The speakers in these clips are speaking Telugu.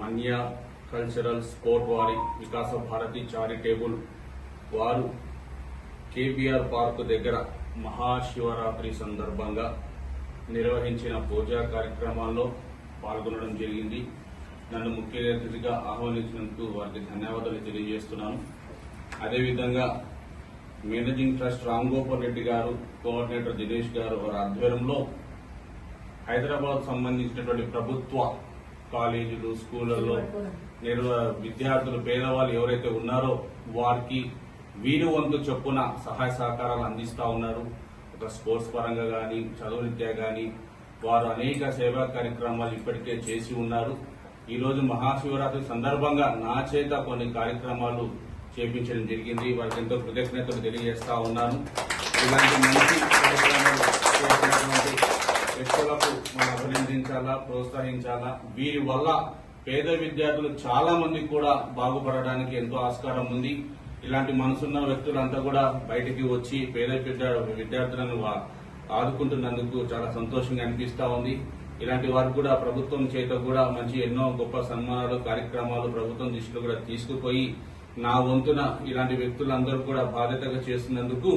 మన్యా కల్చరల్ స్పోర్ట్ వారి వికాస భారతి చారిటేబుల్ వారు కేబీఆర్ పార్క్ దగ్గర మహాశివరాత్రి సందర్భంగా నిర్వహించిన పూజా కార్యక్రమాల్లో పాల్గొనడం జరిగింది. నన్ను ముఖ్య అతిథిగా ఆహ్వానించినందుకు వారికి ధన్యవాదాలు తెలియజేస్తున్నాను. అదేవిధంగా managing trust Ram Gopal Reddy garu coordinator Dinesh గారు వారి ఆధ్వర్యంలో హైదరాబాద్ సంబంధించినటువంటి ప్రభుత్వ కాలేజీలు స్కూళ్ళలో నిర్వ విద్యార్థులు పేదవాళ్ళు ఎవరైతే ఉన్నారో వారికి వీరు వంతు చొప్పున సహాయ సహకారాలు అందిస్తా ఉన్నారు. ఒక స్పోర్ట్స్ పరంగా కానీ చదువు రీత్యా కానీ వారు అనేక సేవా కార్యక్రమాలు ఇప్పటికే చేసి ఉన్నారు. ఈ రోజు మహాశివరాత్రి సందర్భంగా నా చేత కొన్ని కార్యక్రమాలు చేపించడం జరిగింది. వారికి ఎంతో కృతజ్ఞతలు తెలియజేస్తా ఉన్నాను. ఇలాంటి మంచి కార్యక్రమాలు చేసినటువంటి అభినందించాలా ప్రోత్సహించాలా? వీరి వల్ల పేద విద్యార్థులు చాలా మంది కూడా బాగుపడడానికి ఎంతో ఆస్కారం ఉంది. ఇలాంటి మనసున్న వ్యక్తులంతా కూడా బయటికి వచ్చి పేద విద్యార్థులను ఆదుకుంటున్నందుకు చాలా సంతోషంగా అనిపిస్తా ఉంది. ఇలాంటి వారు కూడా ప్రభుత్వం చేత కూడా మంచి ఎన్నో గొప్ప సన్మానాలు కార్యక్రమాలు ప్రభుత్వం దృష్టిలో కూడా తీసుకుపోయి నా వంతున ఇలాంటి వ్యక్తులందరూ కూడా బాధ్యతగా చేస్తున్నందుకు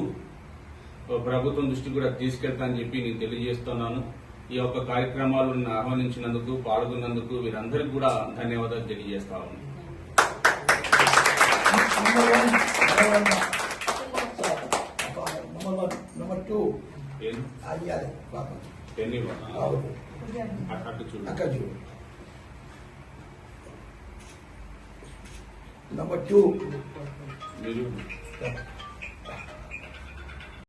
ప్రభుత్వం దృష్టి కూడా తీసుకెళ్తా అని చెప్పి నేను తెలియజేస్తున్నాను. ఈ యొక్క కార్యక్రమాలను ఆహ్వానించినందుకు పాల్గొన్నందుకు వీరందరికీ కూడా ధన్యవాదాలు తెలియజేస్తా ఉన్నాం నంబర్